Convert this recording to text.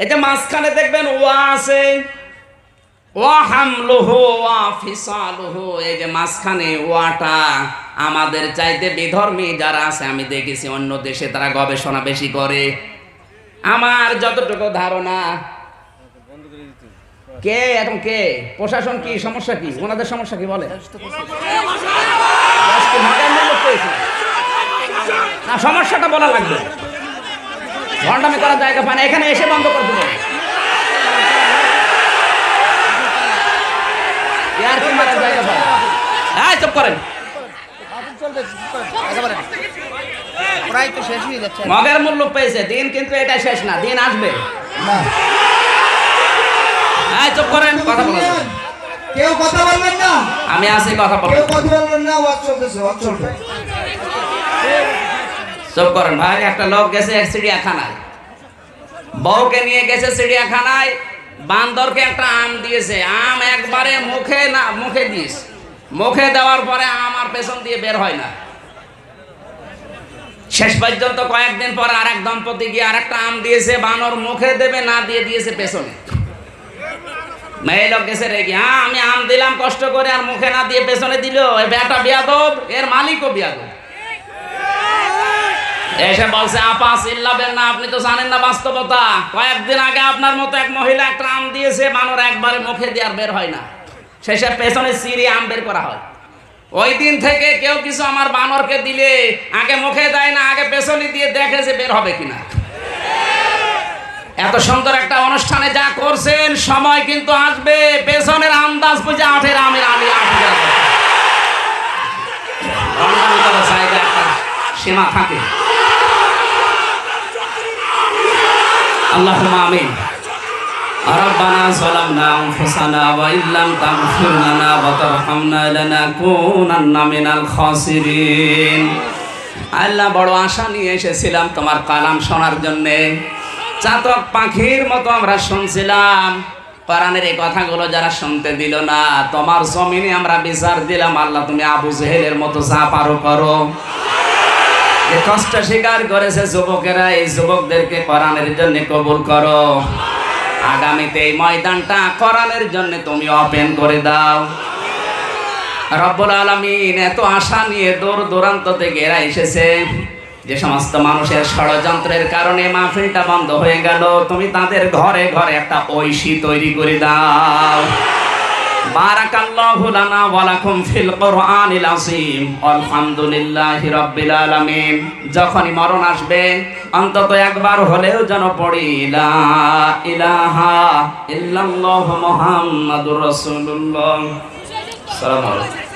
এই যে মাঝখানে দেখবেন ওয়া আছে। ওয়া হামলুহু ওয়া ফিসালুহু। এই যে মাঝখানে ওয়াটা আমাদের চাইতে বিধর্মী যারা আছে আমি দেখেছি অন্য দেশে তারা গবেষণা বেশি করে। আমার যতটুকু ধারণা কে এখন কে? প্রশাসন কি? সমস্যা কি? ওনাদের সমস্যা কি? বলে সমস্যাটা বলা লাগবে। ভণ্ডামি করার জায়গা পায় না এখানে এসে বন্ধ করে দেবো জায়গা পায়। চুপ করেন। শেষ হয়ে যাচ্ছে মগের মূল্য পেয়েছে দিন কিন্তু এটা শেষ না দিন আসবে। চুপ করেন কথা বলেন। কেউ কথা বলবেন না? আমি আছি কথা কেউ কথা বলবেন না চলতেছে চলবে চুপ করেন ভাই, একটা লোক গেছে চিড়িয়াখানায়। বউকে নিয়ে গেছে চিড়িয়াখানায়, বান্দরকে একটা আম দিয়েছে। আম একবারে মুখে না, মুখে দিয়েছে মুখে দেওয়ার পরে আম আর পেছন দিয়ে বের হয় না। শেষ পর্যন্ত কয়েকদিন পর আর এক দম্পতি গিয়ে আর একটা আম দিয়েছে, বানর মুখে দেবে, না দিয়ে দিয়েছে পেছনে। মেয়ে লোক গেছে রেগে হ্যাঁ আমি আম দিলাম কষ্ট করে, আর মুখে না দিয়ে পেছনে দিল। বেটা বিয়াদব, এর মালিকও বিয়াদব। এসে বলছে, আপা, চিল্লাবেন না, আপনি তো জানেন না বাস্তবতা। কয়েকদিন আগে আপনার মতো এক মহিলা একটা আম দিয়েছে বানর একবারে মুখে দিয়ে আর বের হয় না। শেষে পেছনে সিঁড়ি আম বের করা হয়। ওই দিন থেকে কেউ কিছু আমার বানরকে দিলে, আগে মুখে দেয় না, আগে পেছনে দিয়ে দেখে যে বের হবে কিনা। এত সুন্দর একটা অনুষ্ঠানে যা করছেন, সময় কিন্তু আসবে। পেছনের আন্দাজ বুঝে আঠের আমের আলি আঠে যাবে। রমজান করার জায়গা একটা সীমা থাকে। اللهم آمين ربنا ظلمنا أنفسنا وإن لم تغفر لنا وترحمنا لنكونن من الخاسرين আল্লাহ বড় আশা নিয়ে এসেছিলাম তোমার কালাম শোনার জন্যে চাতক পাখির মতো আমরা শুনছিলাম কোরআনের এই কথাগুলো যারা শুনতে দিল না তোমার জমিনে আমরা বিচার দিলাম আল্লাহ তুমি আবু জেহেলের মতো যা পারো করো কষ্ট স্বীকার করেছে যুবকেরা, এই যুবকদেরকে কোরআনের জন্য কবুল করো। আগামীতে এই ময়দানটা কোরআনের জন্য তুমি ওপেন করে দাও। রব্বুল আলামিন এত আশা নিয়ে দূর দূরান্ত থেকে এরা এসেছে। যে সমস্ত মানুষের ষড়যন্ত্রের কারণে মাহফিলটা বন্ধ হয়ে গেল। তুমি তাদের ঘরে ঘরে একটা ঐশী তৈরি করে দাও। বারাকাল্লাহু লানা ওয়া লাকুম ফিল কোরআনিল আযীম। আলহামদুলিল্লাহি রাব্বিল আলামিন। যখনই মরণ আসবে, অন্তত একবার হলেও যেন পড়ি, লা ইলাহা ইল্লাল্লাহু মুহাম্মাদুর রাসূলুল্লাহ। আলাইকুম।